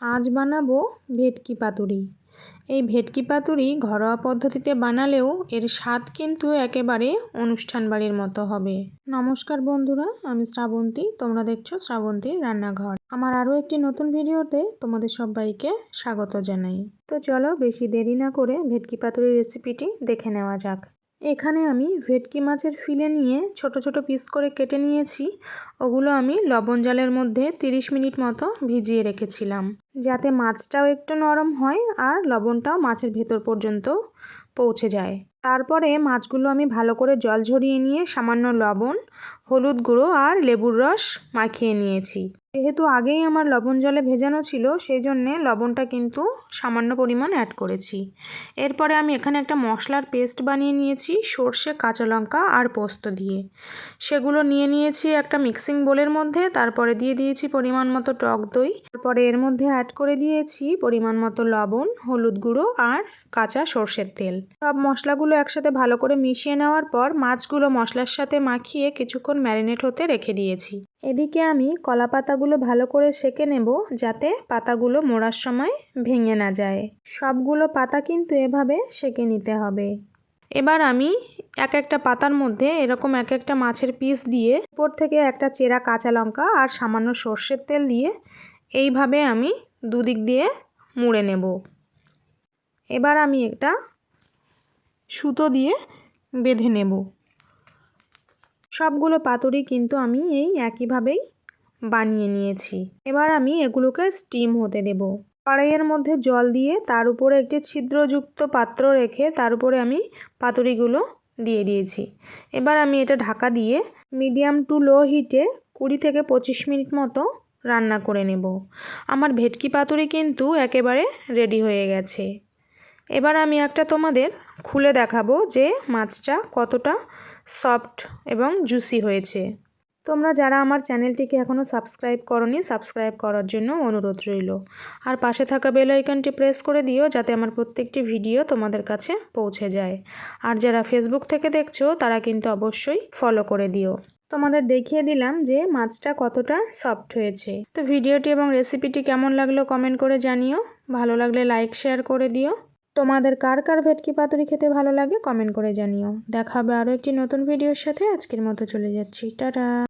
আজ বানাবো ভেটকি পাতুরি। এই ভেটকি পাতুরি ঘরোয়া পদ্ধতিতে বানালেও এর স্বাদ কিন্তু একেবারে অনুষ্ঠান বাড়ির মতো হবে। নমস্কার বন্ধুরা, আমি শ্রাবন্তী। তোমরা দেখছ শ্রাবন্তীর রান্নাঘর। আমার আরও একটি নতুন ভিডিওতে তোমাদের সবাইকে স্বাগত জানাই। তো চলো বেশি দেরি না করে ভেটকি পাতুরির রেসিপিটি দেখে নেওয়া যাক। এখানে আমি ভেটকি মাছের ফিলে নিয়ে ছোট ছোট পিস করে কেটে নিয়েছি। ওগুলো আমি লবণ জলের মধ্যে 30 মিনিট মতো ভিজিয়ে রেখেছিলাম। যাতে মাছটাও একটু নরম হয় আর লবণটাও মাছের ভেতর পর্যন্ত পৌঁছে যায়। তারপরে মাছগুলো আমি ভালো করে জল ঝরিয়ে নিয়ে সামান্য লবণ, হলুদ গুঁড়ো আর লেবুর রস মাখিয়ে নিয়েছি। যেহেতু আগেই আমার লবণ জলে ভেজানো ছিল সেই জন্যে লবণটা কিন্তু সামান্য পরিমাণ অ্যাড করেছি। এরপরে আমি এখানে একটা মশলার পেস্ট বানিয়ে নিয়েছি, সর্ষে, কাঁচা লঙ্কা আর পোস্ত দিয়ে। সেগুলো নিয়ে নিয়েছি একটা মিক্সিং বোলের মধ্যে, তারপরে দিয়ে দিয়েছি পরিমাণ মতো টক দই। তারপরে এর মধ্যে অ্যাড করে দিয়েছি পরিমাণ মতো লবণ, হলুদ গুঁড়ো আর কাঁচা সর্ষের তেল। সব মশলাগুলো একসাথে ভালো করে মিশিয়ে নেওয়ার পর মাছগুলো মশলার সাথে মাখিয়ে কিছুক্ষণ ম্যারিনেট হতে রেখে দিয়েছি। এদিকে আমি কলা পাতাগুলো ভালো করে সেকে নেব যাতে পাতাগুলো মোড়ার সময় ভেঙে না যায়। সবগুলো পাতা কিন্তু এভাবে সেকে নিতে হবে। এবার আমি এক একটা পাতার মধ্যে এরকম এক একটা মাছের পিস দিয়ে উপর থেকে একটা চেরা কাঁচা লঙ্কা আর সামান্য সর্ষের তেল দিয়ে এইভাবে আমি দুদিক দিয়ে মুড়ে নেব। এবার আমি একটা সুতো দিয়ে বেঁধে নেব। সবগুলো পাতুরি কিন্তু আমি এই একইভাবেই বানিয়ে নিয়েছি। এবার আমি এগুলোকে স্টিম হতে দেব। কড়াইয়ের মধ্যে জল দিয়ে তার উপরে একটি ছিদ্রযুক্ত পাত্র রেখে তার উপরে আমি পাতুরিগুলো দিয়ে দিয়েছি। এবার আমি এটা ঢাকা দিয়ে মিডিয়াম টু লো হিটে কুড়ি থেকে পঁচিশ মিনিট মতো রান্না করে নেব। আমার ভেটকি পাতুরি কিন্তু একেবারে রেডি হয়ে গেছে। এবার আমি একটা তোমাদের খুলে দেখাবো যে মাছটা কতটা সফট এবং জুসি হয়েছে। তোমরা যারা আমার চ্যানেলটিকে এখনও সাবস্ক্রাইব করনি, সাবস্ক্রাইব করার জন্য অনুরোধ রইল। আর পাশে থাকা বেল আইকনটি প্রেস করে দিও যাতে আমার প্রত্যেকটি ভিডিও তোমাদের কাছে পৌঁছে যায়। আর যারা ফেসবুক থেকে দেখছ, তারা কিন্তু অবশ্যই ফলো করে দিও। তোমাদের দেখিয়ে দিলাম যে মাছটা কতটা সফট হয়েছে। তো ভিডিওটি এবং রেসিপিটি কেমন লাগল কমেন্ট করে জানিও। ভালো লাগলে লাইক শেয়ার করে দিও। তোমাদের কার কার ভেটকি পাতুরি খেতে ভালো লাগে কমেন্ট করে জানিও। দেখাবে আরও একটি নতুন ভিডিওর সাথে আজকের মতো চলে যাচ্ছি। টাটা।